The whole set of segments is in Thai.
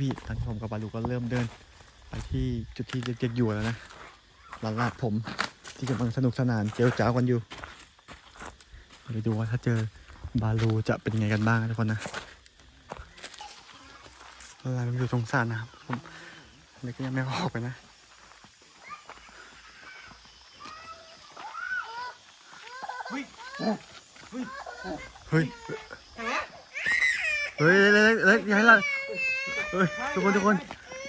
พี่ๆตอนนี้ผมกับบาลูก็เริ่มเดิน ไปที่จุดที่เด็กๆอยู่แล้วนะลานลาดผมที่กำลังสนุกสนานเจียวจ้าวกันอยู่ไปดูว่าถ้าเจอบาลูจะเป็นยังไงกันบ้างนะทุกคนนะลานมันอยู่ตรงสระน้ำผมเด็กก็ยังไม่ออกไปนะเฮ้ยเฮ้ยเล็กเล็กเล็กอย่าให้ละ เฮ้ยทุกคนทุกคน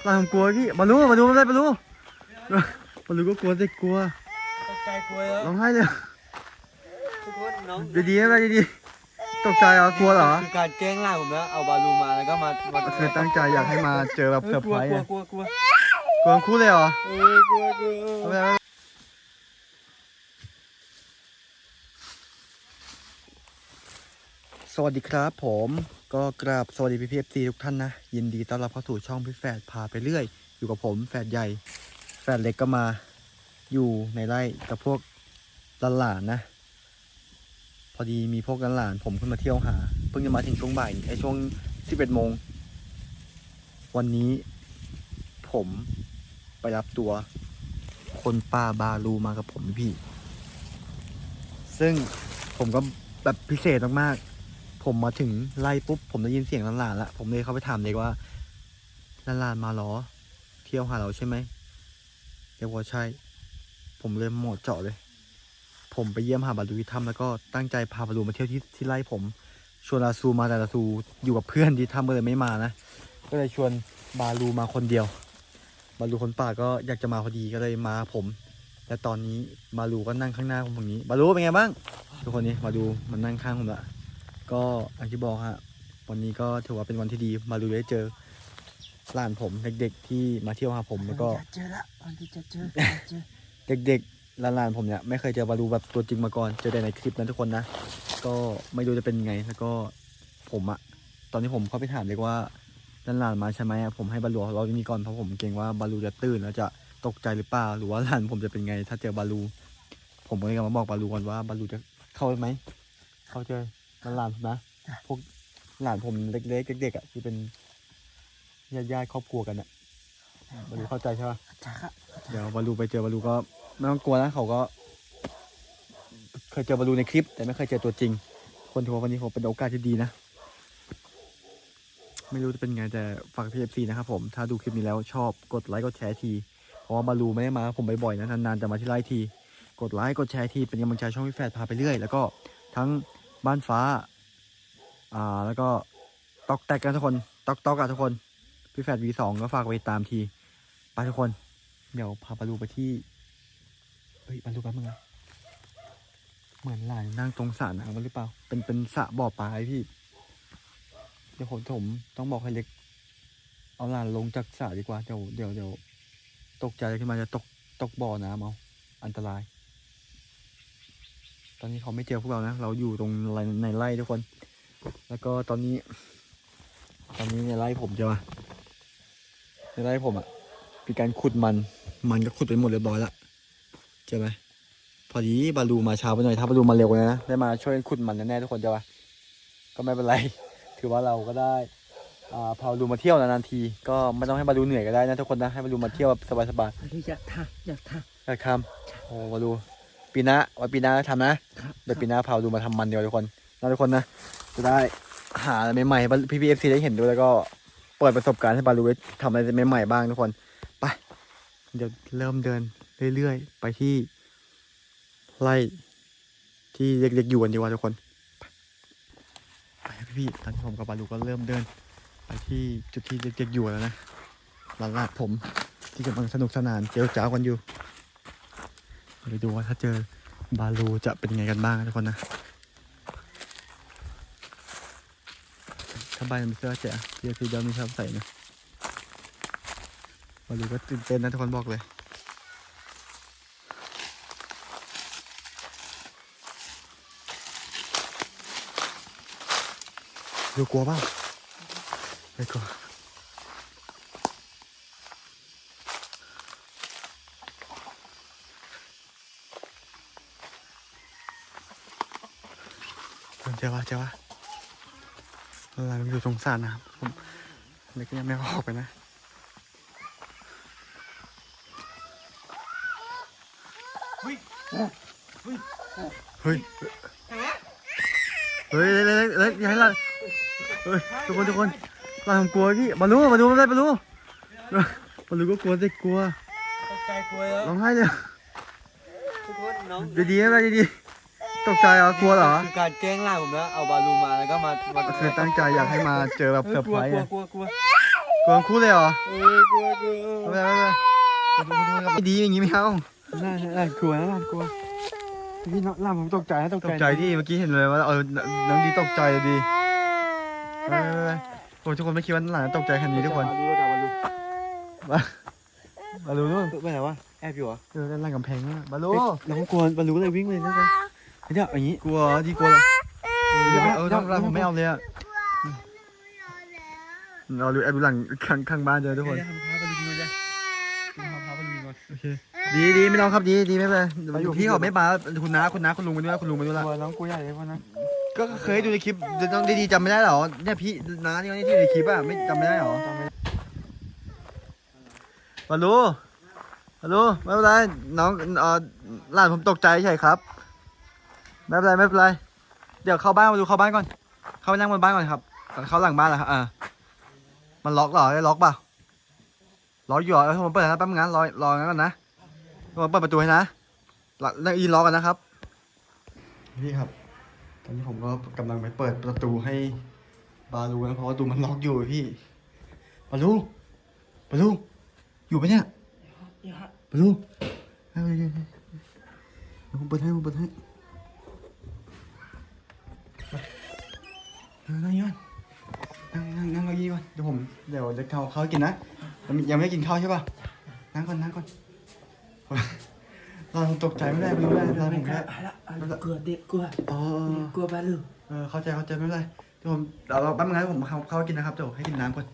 เราทำกลัวพี่บอลลูบอลลูไม่ได้บอลลูบอลลูก็กลัวเด็กกลัวตกใจกลัวแล้วร้องไห้เลยทุกคนน้องดีๆนะดีๆตกใจเหรอกลัวเหรอคือการแกล้งล่าผมนะเอาบาลูมาแล้วก็มามาก็คือตั้งใจอยากให้มาเจอแบบเซอร์ไพรส์กลัวไงกลัวกลัวกลัวทั้งคู่เลยเหรอเออกลัวกลัว ไม่เป็นไรไม่เป็นไร สวัสดีครับผมก็กราบสวัสดีพี่พีเอฟซีทุกท่านนะ ยินดีต้อนรับเข้าสู่ช่องพี่แฝดพาไปเรื่อย อยู่กับผมแฝดใหญ่ แฝดเล็กก็มาอยู่ในไร่กับพวกหลานๆนะ พอดีมีพวกหลานผมขึ้นมาเที่ยวหา เพิ่งจะมาถึงช่วงบ่ายไอช่วงสิบเอ็ดโมง วันนี้ผมไปรับตัว คนป่าบาลูมากับผมพี่ ซึ่งผมก็แบบพิเศษมากๆ ผมมาถึงไล่ปุ๊บ ผมได้ยินเสียงหลานๆละผมเลยเข้าไปถามเด็กว่าหลานๆมาหรอ เที่ยวหาเราใช่ไหมเด็กว่าใช่ ผมเลยหมดเจาะเลย ผมไปเยี่ยมหาบาลูที่ถ้ำแล้วก็ตั้งใจพาบาลูมาเที่ยวที่ที่ไร่ผมชวนลาซูมาแต่ลาซูอยู่กับเพื่อนที่ถ้ำก็เลยไม่มานะก็เลยชวนบาลูมาคนเดียว บาลูคนป่าก็อยากจะมาพอดีก็เลยมาผมและตอนนี้บาลูก็นั่งข้างหน้าผมตรงนี้ บาลูเป็นไงบ้าง ทุกคนนี่บาลูมันนั่งข้างผมละ ก็อย่างที่บอกฮะวันนี้ก็ถือว่าเป็นวันที่ดีบาลูได้เจอหลานผมเด็กๆ ที่มาเที่ยวหาผมแล้วก็จะเจอละวันที่จะเจอเจอเด็กๆหลานๆผมเนี่ยไม่เคยเจอบาลูแบบตัวจริงมาก่อนเจอแต่ในคลิปนะทุกคนนะ ก็ไม่รู้จะเป็นไงแล้วก็ผมอะตอนนี้ผมเข้าไปถามเด็กว่าหลานๆมาใช่ไหมอะผมให้บาลูเรามีก่อนเพราะผมเกรงว่าบาลูจะตื่นแล้วจะตกใจหรือเปล่าหรือว่าหลานผมจะเป็นไง ถ้าเจอบาลู ผมก็เลยมาบอกบาลูก่อนว่าบาลูจะเข้าไหมเข้าเจอ หลานๆผมนะพวกหลานผมเล็กๆเด็กๆอะที่เป็นญาติๆครอบครัวกันอะบาลูเข้าใจใช่ปะจ้าค่ะเดี๋ยวบอลลูไปเจอบอลลูก็ไม่ต้องกลัวนะเขาก็ เคยเจอบอลลูในคลิป แต่ไม่เคยเจอตัวจริง คนทัวร์วันนี้ผมเป็นโอกาสที่ดีนะไม่รู้จะเป็นไงแต่ฝากพีเอฟซีนะครับผมถ้าดูคลิปนี้แล้วชอบกดไลค์กดแชร์ทีเพราะว่าบอลลูไม่ได้มาผมบ่อยๆนะนานๆจะมาที่ไลฟ์ที กดไลค์กดแชร์ทีเป็นกำลังใจช่องพี่แฟดพาไปเรื่อย แล้วก็ทั้ง บ้านฟ้า อ่า แล้วก็ตอกแตกกันทุกคนตอกตอกกันทุกคน พี่แฟดวีสองก็ฝากไว้ตามที ไปทุกคน เดี๋ยวพาบาลูไปที่ เฮ้ยบาลูแป๊บนึงนะเหมือนหลานนั่งตรงสระน้ำหรือเปล่า เป็นเป็นสระบ่อปลาไอพี่ เดี๋ยวผมผมต้องบอกให้เล็ก เอาหลานลงจากสระดีกว่า เดี๋ยวเดี๋ยวเดี๋ยวตกใจขึ้นมาจะตกตกบ่อน้ำเอาอันตราย ตอนนี้เขาไม่เจอพวกเรานะ เราอยู่ตรงในในไร่ทุกคน แล้วก็ตอนนี้ ตอนนี้ในไร่ผมจะมาในไร่ผมอะมีการขุดมัน มันก็ขุดไปหมดเรียบร้อยละใช่ไหมพอดีบาลูมาช้าไปหน่อยถ้าบาลูมาเร็วกว่านี้นะได้มาช่วยกันขุดมันแน่ๆทุกคนจะวะก็ไม่เป็นไร ถือว่าเราก็ได้อ่าพาบาลูมาเที่ยวนานๆที ก็ไม่ต้องให้บาลูเหนื่อยก็ได้นะทุกคนนะให้บาลูมาเที่ยวแบบสบายวันที่จะท่าอยากท่าๆอยากทำโอ้บาลู ปีหน้าวันปีหน้าทำนะเดี๋ยวปีหน้าพาบาลูมาทำมันเดียวทุกคนนะทุกคนนะจะได้หาอะไรใหม่ๆพี่พีเอฟซีได้เห็นด้วยแล้วก็เปิดประสบการณ์ให้บาลูได้ทำอะไรใหม่ๆบ้างทุกคนไปเดี๋ยวเริ่มเดินเรื่อยๆ ไปที่ไร่ที่เด็กๆอยู่กันดีกว่าทุกคนไปพี่ๆตอนนี้ผมกับบาลูก็เริ่มเดิน ไปที่จุดที่เด็กๆอยู่แล้วนะหลานๆผมที่กำลังสนุกสนานเจียวจ้าวกันอยู่ ไปดูว่าถ้าเจอบาลูจะเป็นยังไงกันบ้างทุกคนนะ ถ้าใบมันเสื้อเจ๋พี่พี่เดมไม่ชอบใส่นะบาลูก็ตื่นเต้นนะทุกคนบอกเลยดูกลัวเปล่าไม่กลัว เจอวะเจอวะอะไรมันอยู่ตรงสระน้ำผมเล็กก็ยังไม่ออกไปนะเฮ้ยเฮ้ยเฮ้ยเล็กเล็กเล็กอย่าให้หลานเฮ้ยทุกคนทุกคนหลานผมกลัวพี่บอลลูบอลลูไม่ได้บอลลูบอลลูก็กลัวสิกลัวตกใจกลัวแล้วร้องไห้เนี่ยทุกคนน้องดีๆไม่เป็นไรดีๆ ตกใจเหรอกลัวเหรอคือการแกล้งล่าผมนะเอาบาลูมาแล้วก็มามาก็คือตั้งใจอยากให้มาเจอแบบเอเซออร์กไพลัวรส์กลัวไงกลัวกลัวกลัวทั้งคู่เลยเหรอเออกลัวกลัวไม่เป็นไรไม่เป็นไรไม่ดีอย่างงี้ไม่เอาน่าน่ากลัวน่ากลัวพี่น้องล่าผมตกใจนะตกตใจกใจที่เมื่อกี้เห็นเลยว่าเออน้องดีตกใจเลยดีไม่ไม่ไม่โอ้ทุกคนไม่คิดว่าหลานตกใจขนาดนี้ทุกคนบาลูบาลูมามาดูนู่นไปไหนวะแอบอยู่เหรอเออด้านล่างกำแพงเนี่ยมาดูน้องกลัวบาลูเลยวิ่งเลยนะ เดี๋ยวอย่างนี้กลัวดีกลัวเหรอเดี๋ยวเออต้องเราผมไม่เอาเลยอะเราดูแอบดูหลังข้างข้างบ้านเจอทุกคนทำพาบาลูเลยทำพาบาลูก่อนโอเคดีดีไม่ต้องครับดีดีไม่เป็นไรไปอยู่พี่เขาไม่มาคุณน้าคุณน้าคุณลุงมาด้วยคุณลุงมาด้วยละกลัวน้องกลัวใหญ่เลยพ่อนะก็เคยดูในคลิปน้องดีๆจำไม่ได้เหรอเนี่ยพี่น้านี่ที่อยู่ในคลิปอะไม่จำไม่ได้เหรอจำไม่มาลูมาลูไม่เป็นไรน้องเออหลานผมตกใจใช่ครับ ไม่เป็นไรไม่เป็นไรเดี๋ยวเข้าบ้านมาดูเข้าบ้านก่อน เข้าไปนั่งบนบ้านก่อนครับเข้าหลังบ้านแล้วครับอ่ามันล็อกเหรอได้ล็อกเปล่าล็อกอยู่เหรอเออผมเปิดนะแป๊บนึงนะรอรองั้นก่อนนะผมเปิดประตูให้นะล็อกนั่งอีล็อกกันนะครับนี่ครับ ตอนนี้ผมก็กำลังไปเปิดประตูให้บาลูนะเพราะว่าประตูมันล็อกอยู่พี่บาลูบาลูอยู่ปะเนี่ยบาลูเอาไปเลยเดี๋ยวผมเปิดให้ผมเปิดให้ เออนั่งอยี่ก่อนนั่งนั่งนั่งเก้าอี้ก่อนเดี๋ยวผมเดี๋ยวจะเข้าข้าวกินนะยังยังไม่ได้กินข้าวใช่ป่ะนั่งก่อนนั่งก่อนเราตกใจไม่ได้ไม่ได้เราผมแค่กลัวเด็กกลัวอ๋อกลัวบาลูเออเข้าใจเข้าใจไม่เป็นไรเดี๋ยวผมเดี๋ยวเราแป๊บนึงนะผมเข้าเข้ากินนะครับเดี๋ยวให้กินน้ำก่อน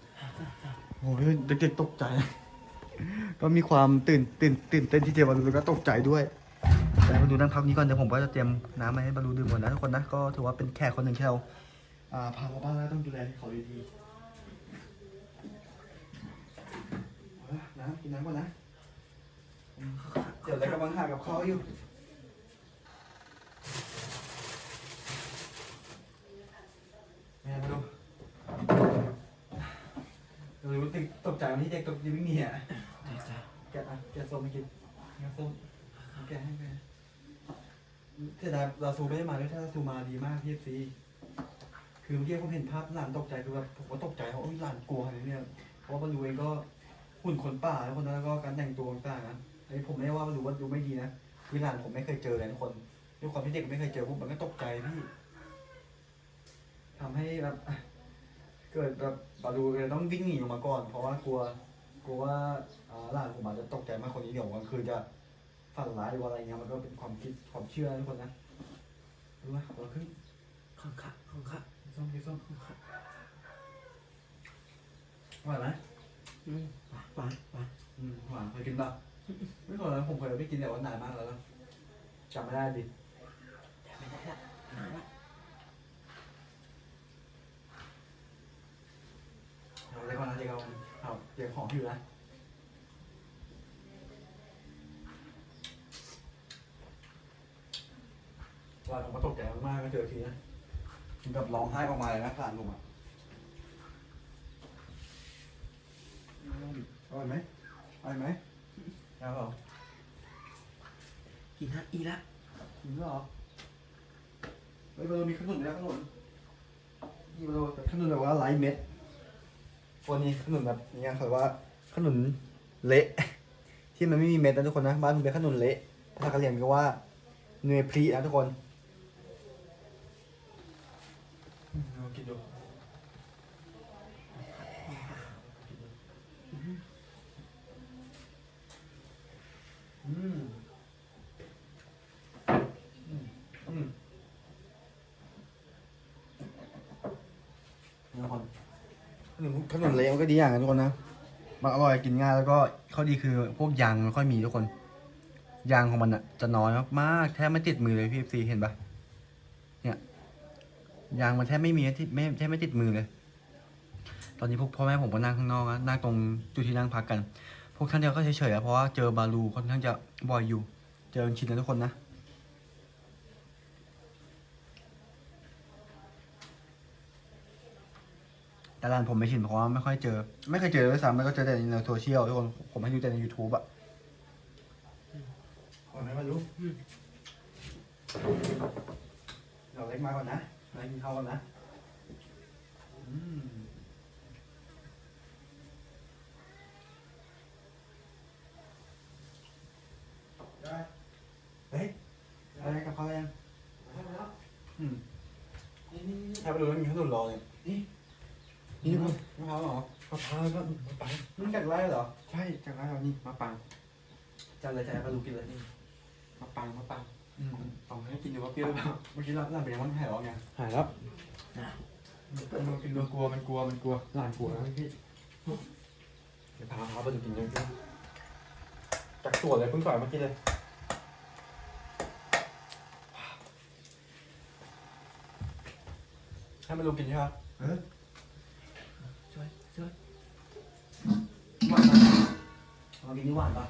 โอ้ยเด็กๆตกใจ ก็มีความตื่นตื่นตื่นเต้นที่เจอบอลลูนก็ตกใจด้วยแต่บอลลูนนั่งพักนี้ก่อนเดี๋ยวผมก็จะเตรียมน้ำมาให้บอลลูนดื่มก่อนนะทุกคนนะก็ถือว่าเป็นแขกคนหนึ่งที่เรา อ่าพามาบ้านแล้วต้องดูแลเขาดีๆเอาละน้ำกินน้ำก่อนนะเดี๋ยวอะไรกำลังหากับข้าวอยู่ แม่มาดูเรารู้ตึกตกใจวันที่เด็กตกยังไม่มีอะแกะอะแกะส้มมากินแกะส้มแกะให้แม่เสียดายเราซูไม่ได้มาด้วยถ้าเราซูมาดีมากพี่ซี คือเมื่อกี้ผมเห็นภาพหลานตกใจคือแบบผมก็ตกใจเพราะว่าหลานกลัวอะไรเนี่ยเพราะว่าบรรลุเองก็หุ่นคนป่าแล้วคนนั้นแล้วก็การแต่งตัวต่างๆนะอันนี้ผมไม่ได้ว่าบรรลุว่าดูไม่ดีนะคือหลานผมไม่เคยเจอเลยทุกคนด้วยความที่เด็กไม่เคยเจอพวกมันก็ตกใจพี่ทำให้แบบเกิดแบบบาลูเลยต้องวิ่งหนีออกมาก่อน เพราะว่ากลัวกลัวว่าอ่าหลานผมอาจจะตกใจมากคนนี้เดี๋ยวกลางคืนจะฝันร้ายหรือว่าอะไรเงี้ยมันก็เป็นความคิดความเชื่อทุกคนนะรู้ไหมคนละครึ่งของข้าของข้า ส้มกินส้มอร่อยไหมอืมหวานหวานอืมหวานเคยกินป่ะไม่เคยนะผมเคยไปกินแต่ว่านานมากแล้วนะจำไม่ได้ดิจำไม่ได้ละนานละเอาเลยก่อนนะเดี๋ยวเราเอาเตรียมของอยู่นะว่าผมก็ตกใจมากๆก็เจอทีนะ ถึงกับร้องไห้ออกมาเลยนะผ่านผมอะอร่อยไหมอร่อยไหมยังเหรอกินฮะอีละกินแล้วเหรอเฮ้ยเรามีขนุนด้วยนะขนุนนี่เราขนุนแบบว่าไร้เม็ดวันนี้ขนุนแบบนี้เขาเรียกว่าขนุนเละ ที่มันไม่มีเม็ดนะทุกคนนะบ้านผมเป็นขนุนเละภาษากะเหรี่ยงก็ว่าเนยพรีนะทุกคน ลองกินดู อืมอืมอืมทุกคนขนมขนมเละมันก็ดีอย่างนะทุกคนนะมันอร่อยกินง่ายแล้วก็ข้อดีคือพวกยางมันไม่ค่อยมีทุกคน ยางของมันอะจะน้อยมากๆแทบไม่ติดมือเลยพี่ซีเห็นปะเนี่ยางมันแทบไม่มีที่ไม่แทบไม่ติดมือเลย ตอนนี้พวกพ่อแม่ผมก็นั่งข้างนอกนะนั่งตรงจุดที่นั่งพักกัน พวกท่านเดียวก็เฉยๆเพราะว่าเจอบาลูค่อนข้างจะบ่อยอยู่ เจอชินแล้วทุกคนนะแต่ร้านผมไม่ชินเพราะว่าไม่ค่อยเจอ ไม่เคยเจอด้วยซ้ำไม่ก็เจอแต่ในโซเชียลทุกคนผมให้ดูแต่ใน YouTube อะขอให้มารู้เราเล็กมาก่อนนะมากินข้าวก่อนนะ อืมได้เฮ้ยอะไรกับ เขายังอืมให้ไปดูแล้วมีขนมรอเลยนี่นี่มะพร้าวเหรอมะพร้าวก็มะปังมึงกัดไว้เหรอ ใช่จากร้านเรานี่มะปังจัดเลยจัดให้ปลาลูกกินเลยมะปังมะปังอืมลองให้กินดูว่าเปรี้ยวหรือเปล่าเมื่อกี้เราเราเป็นยังไงหายหรอไงหายแล้วมันกินมันกลัวมันกลัวมันกลัวหลานกลัวนะพี่เดี๋ยวพาพาไปดูกินเยอะๆจากตัวเลยเพิ่งต่อยเมื่อกี้เลย ให้มันลูกกินใช่ไหมเออช่วยช่วยหวานปะเรากินนี่หวานปะ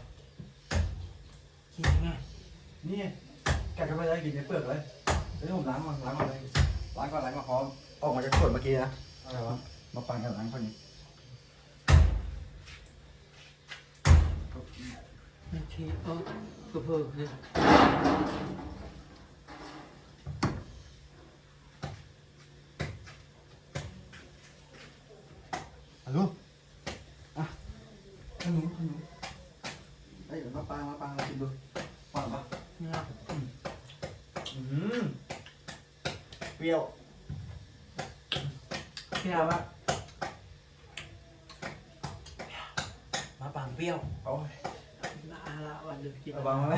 กินยังไงนี่กัดเข้าไปเลยกินในเปลือกเลยเดี๋ยวผมล้างก่อนล้างก่อนเลยล้างก่อนล้างก่อนพร้อมออกมาจากขวดเมื่อกี้นะอะไรวะมาปังกับล้างคนนี้โอเคเออก็เพิ่มเลย อะลูกอะขนมขนมเอ้ยเดี๋ยวมาปังมาปังเรากินดูหวานปะ เนี่ย อืม เปรี้ยวเปรี้ยวปะมะปังเปรี้ยวโอ้ยละละวันเดียวกินระวังไว้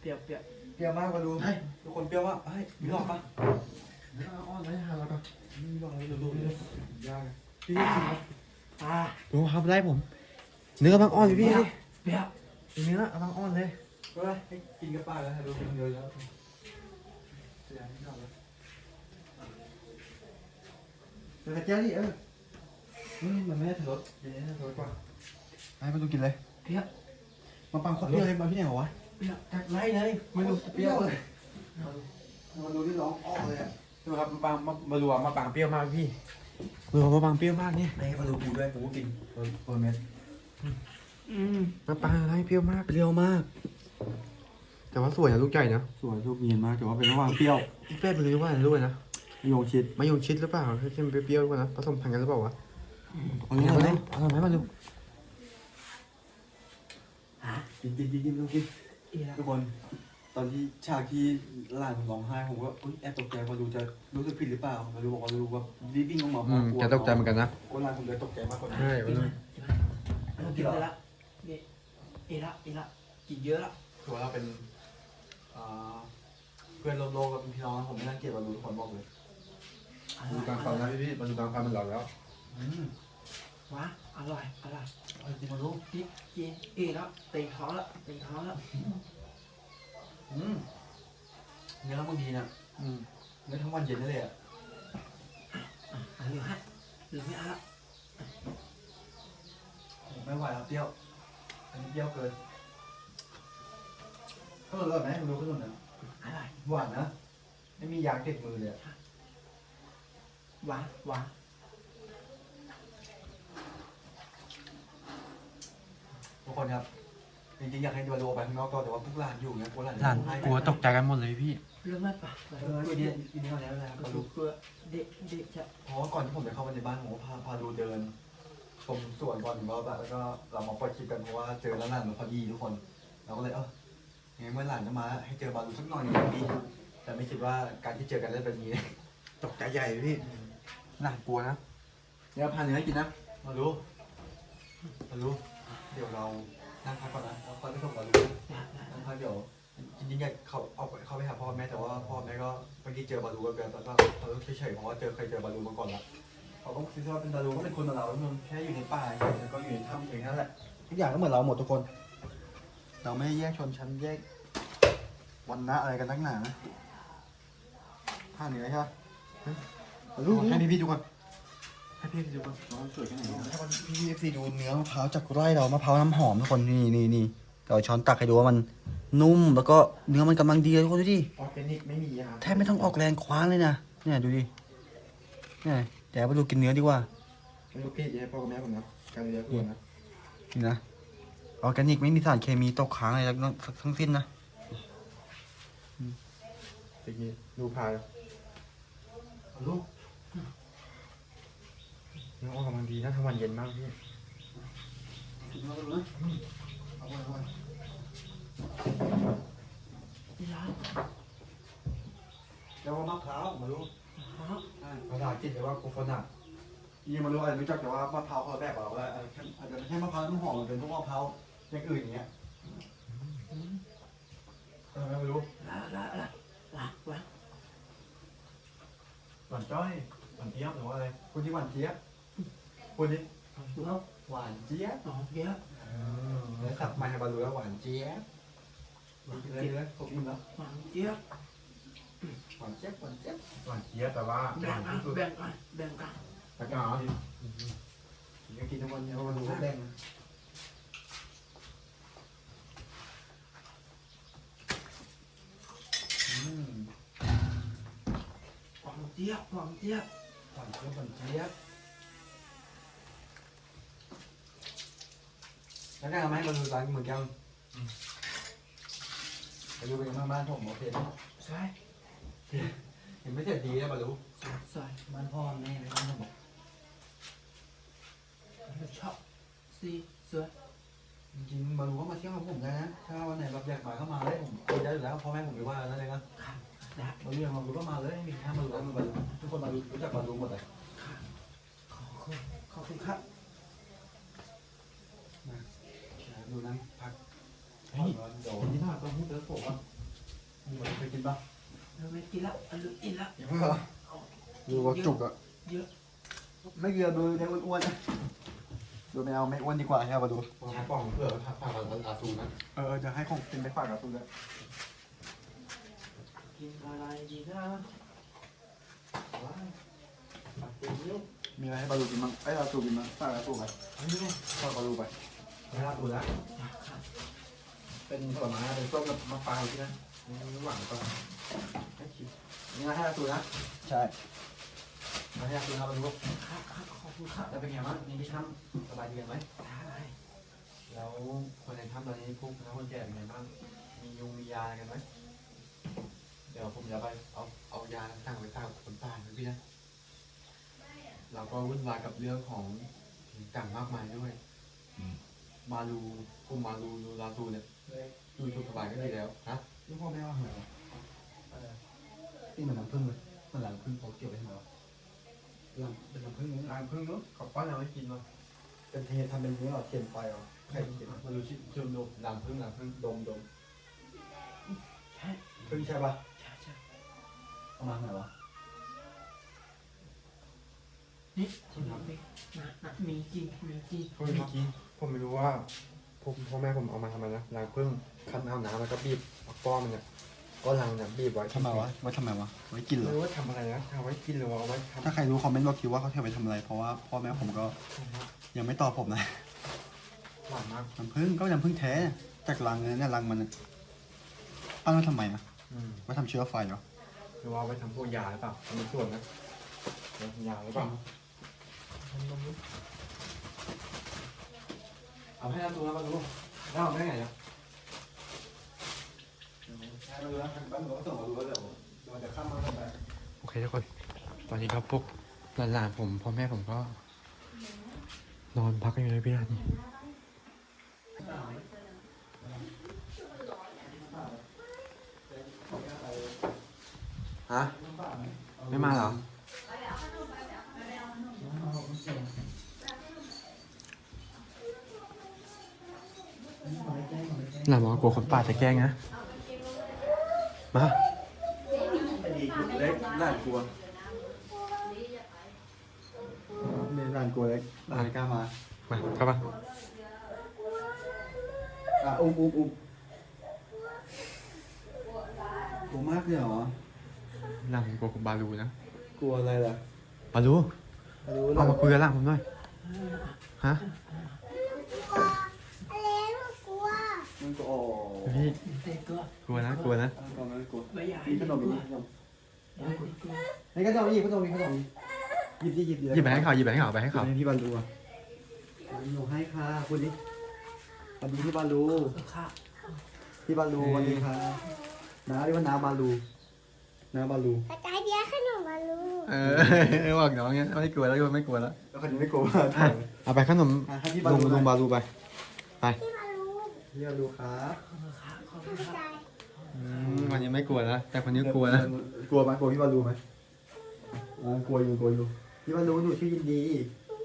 เปรี้ยวเปรี้ยวเปรี้ยวมากกว่าดูเฮ้ยทุกคนเปรี้ยวมากเฮ้ยมีหลอกปะอ้อนไว้หาเราก่อนมีหลอกเลยดูดูดูยากอะพี่กินครับอ่าดูครับไล่ผม เนื้อกำลังอ่อนอยู่พี่ดิเปรี้ยวเนื้อกำลังอ่อนเลยก็เลยให้กินกับป้าแล้วให้ดูกินเยอะแล้ว เสียงไม่ชอบเลยเดี๋ยวกระเจี๊ยบดิเออมันไม่ได้ถือรสเดี๋ยวนี้ถือรสกว่าให้มาดูกินเลยเปรี้ยวมาปังโคตรเปรี้ยวเลยมาพี่ไหนวะเปรี้ยวจากไล่เลยมาดูเปรี้ยวเลยมาดูที่ร้องอ้อเลยดูครับมะปังมะมะรัวมะปังเปรี้ยวมากพี่รัวมะปังเปรี้ยวมากเนี่ให้มาดูกูด้วยกูก็กินตัวตัวเม็ดอืมมะปังอะไรเปรี้ยวมากเปรี้ยวมาก แต่ว่าสวยนะลูกใหญ่นะสวยลูกเนียนมากแต่ว่าเป็นระหว่างเปรี้ยวพี่เป้เป็นรู้ว่าอะไรด้วยนะมะยงชิดมะยงชิดหรือเปล่าให้เข้มเปรี้ยวๆกว่านะผสมพันธุ์กันหรือเปล่าวะเอางี้เลยเอาหน่อยไหมมาดูกินกินกินกินกินทุกคนตอนที่ฉากที่หลานผมร้องไห้ผมก็อุ๊ยแอบตกใจมาดูจะรู้สึกผิดหรือเปล่ามาดูบอกว่ารู้ว่ารีบวิ่งลงมาอืมแกตกใจเหมือนกันนะว่าหลานผมจะตกใจมากกว่านี้ใช่วันนี้กินไปละนี่เอละเอละกินเยอะละถือว่าเราเป็น อ่าเพื่อนร่วมโลกกับเป็นพี่น้องนะผมไม่น่าเกลียดมาดูทุกคนบอกเลยดูกลางฟันนะพี่ๆมาดูกลางฟันมันหลับแล้วอืมว้าอร่อยอร่อยเอาจริงมาดูกินกินเอละเต็งท้องละเต็งท้องละอืมเนื้อบางทีเนี่ยอืมเนื้อทั้งวันเย็นได้เลยอะอะเหลือให้เหลือไม่เอาละผมไม่ไหวแล้วเปรี้ยวอันนี้เปรี้ยวเกิน ขนมอร่อยไหมดูขนมนะอร่อยหวานนะไม่มียางติดมือเลยอะหวานหวานทุกคนครับจริงๆอยากให้ดูโลไปข้างนอกก่อนแต่ว่าพวกหลานอยู่ไงพวกหลานหลานให้กลัวตกใจกันหมดเลยพี่ เรื่องไม่ปะเออทีนี้ทีนี้เอาแล้วนะก็มาดูดูเพื่อเด็กเด็กจะเพราะว่าก่อนที่ผมจะเข้ามาในบ้านผมก็พาพาดูเดิน ชมสวนก่อนถึงรอบอะแล้วก็เรามาปล่อยคลิปกันเพราะว่าเจอแล้วหลานมาพอดีทุกคน เราก็เลยเออ งั้นเมื่อหลานจะมาให้เจอบาลูสักหน่อยหนึงดีแต่ไม่คิดว่าการที่เจอกันได้เป็นอย่างนี้ ตกใจใหญ่พี่หลานกลัวนะเดี๋ยวพาเนื้อให้กินนะมารู้มารู้เดี๋ยวเรานั่งพักก่อนนะแล้วค่อยไปส่งมารู้อยากนะนั่งพักเดี๋ยวจริงๆอยากเขาเอาไปเขาไปหาพ่อแม่แต่ว่าพ่อแม่ก็เมื่อกี้เจอบาลูกันแล้วก็เขาก็เฉยๆเพราะว่าเจอเคยเจอบาลูมาก่อนละเขาก็คิดว่าเป็นบาลูก็เป็นคนเหมือนเรามันแค่อยู่ในป่าแล้วก็อยู่ในถ้ำเองนั่นแหละทุกอย่างก็เหมือนเราหมดทุกคน เราไม่ได้แยกชนชั้นแยก วันนะอะไรกันทั้งหนานะผ้าเหนือใช่ไหมมารู้ให้พี่ๆดูก่อนให้พี่ดูก่อนน้องสวยแค่ไหนนะให้พี่เอฟซีดูเนื้อมะพร้าวจากไร่เรามะพร้าวน้ำหอมทุกคนนี่นี่นี่เดี๋ยวช้อนตักให้ดูว่ามันนุ่มแล้วก็เนื้อมันกำลังดีเลยทุกคนดูดิออร์แกนิกไม่มียาแทบไม่ต้องออกแรงคว้านเลยนะเนี่ยดูดิเนี่ยเดี๋ยวไปดูกินเนื้อดีกว่าไม่รู้พี่จะให้พ่อกับแม่ผมนะการเลี้ยงคนนะนี่นะออร์แกนิกไม่มีสารเคมีตกค้างอะไรทั้งทั้งสิ้นนะ ตะกี้ดูพายลูกน้องออกกำลังดีนะทั้งวันเย็นมากพี่อีละแล้วว่ามะพร้าวมารู้ฮะภาษาอังกฤษเรียกว่าโคโคนัทยี่มารู้อะไรรู้จักแต่ว่ามะพร้าวคนละแบบกับเราว่าอาจจะไม่ใช่มะพร้าวน้ำหอมมันเป็นพวกมะพร้าวอย่างอื่นอย่างเงี้ย เออไม่รู้ ละละละละละ หวาน จ้อยหวานเทียมหรือว่าอะไรคุณที่หวานเจี๊ยบพูดดิแล้วหวานเจี๊ยบอ๋อเยอะแล้วสับมาให้บารู้แล้วหวานเจี๊ยบกินเลยเลยผมกินแล้วหวานเจี๊ยบหวานเจี๊ยบหวานเจี๊ยบหวานเทียมแต่ว่าหแบ่วางนกันที่สุดแบ่งกันแบ่งกันแต่ก็กินก็กินทั้งวันเนี่ยบารู้ก็แดง หวานเจี๊ยบหวานเจี๊ยบหวานเจี๊ยบหวานเจี๊ยบแล้วก็เอามาให้บารู้ร้านเหมือนกันบารู้เป็นยังไงบ้างบ้านผมโอเคไหมใช่เห็นไม่เสร็จดีแล้วบารู้ใส่บ้านพ่อแม่เลยบ้านผมชอบสีเสือจริงๆบารู้ก็มาเที่ยวกับผมได้นะถ้าวันไหนแบบอยากมาก็มาเลยผมคุยได้อยู่แล้วพ่อแม่ผมไม่ว่าแล้วเลยนะ ครับนะบารู้ยังบามรู้ก็มาเลยไม่มีใครมารู้แล้วมันบารู้ทุกคนบารู้รู้จักบารู้หมดเลยขอบคุณขอบคุณครับมาดูนะพักเฮ้ยเดี๋ยวนี่ถ้าต้องพูดเจอผมอะบารู้เคยกินป่ะเราไม่กินละอันนี้กินละยังไม่เหรอดูว่าจุกอะเยอะไม่เกลือดูยังอ้วนๆนะดูไม่เอาไม่อ้วนดีกว่าใช่ป่ะดูวางกล่องเผื่อพาพามาอาซูนะเออจะให้ของกินไปฝากกับตูเลย กินอะไรดีนะมีอะไรให้บารูกินบ้างไอ้ยบารูกินบ้างฝากกับตูไปฝากบารูไปไม่รับดูแล้วเป็นผลไม้เป็นส้มกับมะพร้าวที่นั่นหวานก่อนให้ชิมนี่นะให้บารูนะใช่มาให้บารูนะบารูครับครับขอบคุณครับแล้วเป็นไงบ้างนี่ที่ถ้ำสบายดีกันไหมได้แล้วคนในถ้ำตอนนี้พวกน้าคนแก่เป็นไงบ้างมียุงมียาอะไรกันไหมเดี๋ยวผมจะไปเอาเอายาต่างๆไปฝากคนป่านะพี่นะเราก็วุ่นวายกับเรื่องของต่างมากมายด้วยมาลูกลุ่มมาลูลูลาซูเนี่ยอยู่สุขสบายก็ดีแล้วฮะที่พ่อแม่ว่าเหรอนี่มันน้ำผึ้งเลยมันหลังผึ้งเขาเกี่ยวไปทำไมวะหลังเป็นน้ำผึ้งนี่รังพึ่งเนาะขอบป้อนเราไม่กินเนาะเป็นเททำเป็นเนื้อเทียนไฟเหรอใครกินมาลูชิชิมดูรังพึ่งรังพึ่งดมดมใช่พึ่งใช่ปะ ใช่ใช่เอามาไหนวะ นี่ที่น้องนี่นะนะมีจริงมีจริงพึ่งเมื่อกี้ผมไม่รู้ว่าพ่อพ่อแม่ผมเอามาทำไมนะรังพึ่งคั้นเอาน้ำแล้วก็บีบเอาก้อนมันเนี่ยก็รังเนี่ยบีบไว้ทำไมวะ ไว้ทำไมวะ ไว้กินเหรไม่อ รู้ว่าทำอะไรนะเอาไว้กินหรือว่าเอาไว้ทำถ้าใครรู้คอมเมนต์บอกคิดว่าเขาเทไปทำอะไร เพราะว่าพ่อแม่ผมก็ยังไม่ตอบผมนะ หวานมากน้ำผึ้งก็น้ำผึ้งแท้จากรังเนี่ยเนี่ยรังมันน่ะปั้นไว้ทำไมอะอืมไว้ทำเชื้อไฟเหรอ หรือว่าเอาไว้ทำพวกยาหรือเปล่าทำเป็นส่วนนะยาหรือเปล่าเอาให้เราดูแล้วมาดูแล้วเอาได้ไงเนี่ยใช่ไม่รู้นะทางบ้านผมก็ส่งมาดูแลเดี๋ยวเดี๋ยวจะข้ามมาไปโอเคทุกคน ตอนนี้ครับพวกหลานๆผมพ่อแม่ผมก็ นอนพักกันอยู่เลยพี่นะนี่ ฮะ ไม่มาเหรอ หลานบอกว่ากลัวคนป่าจะแกล้งนะ มา เล็กน่ากลัวเนี่ยน่ากลัวเล็กน่ากล้ามามาเข้ามาอะอุ้มอุ้มอุ้มกลัวมากเลยเหรอห ลานผมกลัวคุณบาลูนะ กลัวอะไรล่ะบาลูรู้เอามาคุยกันหลังผมหน่อย ฮะ อะไรลูกกลัวมันก็อ๋อพี่ เต็มตัวกลัวนะ กลัวนะ ตอนนั้นกลัวไม่อยากมีขนมกลัอีวกขนมอยากกลัวในขนมอีกขนมอีกขนมอีกหยิบดิหยิบดิหยิบไปให้เขาหยิบไปให้เขาไปให้เขาให้พี่บาลูอะหนูให้ค่ะคุณดิสวัสดีพี่บาลู ค่ะพี่บาลูสวัสดีค่ะน้าเรียกว่าน้าบาลู น้าบาลูกระจายเดียวขนมมาลูกเออบอกน้องเงี้ยไม่กลัวแล้วไม่กลัวแล้วแล้วคนนี้ไม่กลัวอะเอาไปขนมอะให้พี่บาลุลูงลุงบาลูไป ไปที่มาลูกพี่บาลูครับขอบคุณค่ะขอบกคุณระค่ะจายอืมวันนี้ไม่กลัวแล้วแต่คนนี้กลัวนะกลัวไหมกลัวพี่บาลูไหมอ่ากลัวอยู่กลัวอยู่พี่บาลูหนูชื่อยินดี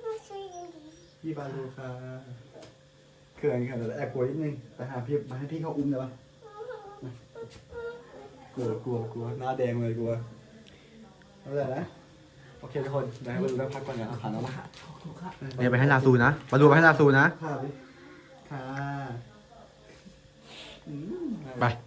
ไม่ช่วยยินดีพี่บาลูค่ะเขินเขินแต่แอบกลัวนิดนึงไปหาพี่มาให้พี่เขาอุ้มได้ปะ กลัวกลัวกลัวหน้าแดงเลยกลัวเอาเลยนะ โอเคทุกคนเดี๋ยวให้บาลูได้พักก่อนนะเอาผ่านแล้วนะขอบคุณค่ะเดี๋ยวไปให้ลาซูนะบาลูไปให้ลาซูนะ ค่ะพี่ค่ะอืม ไปไ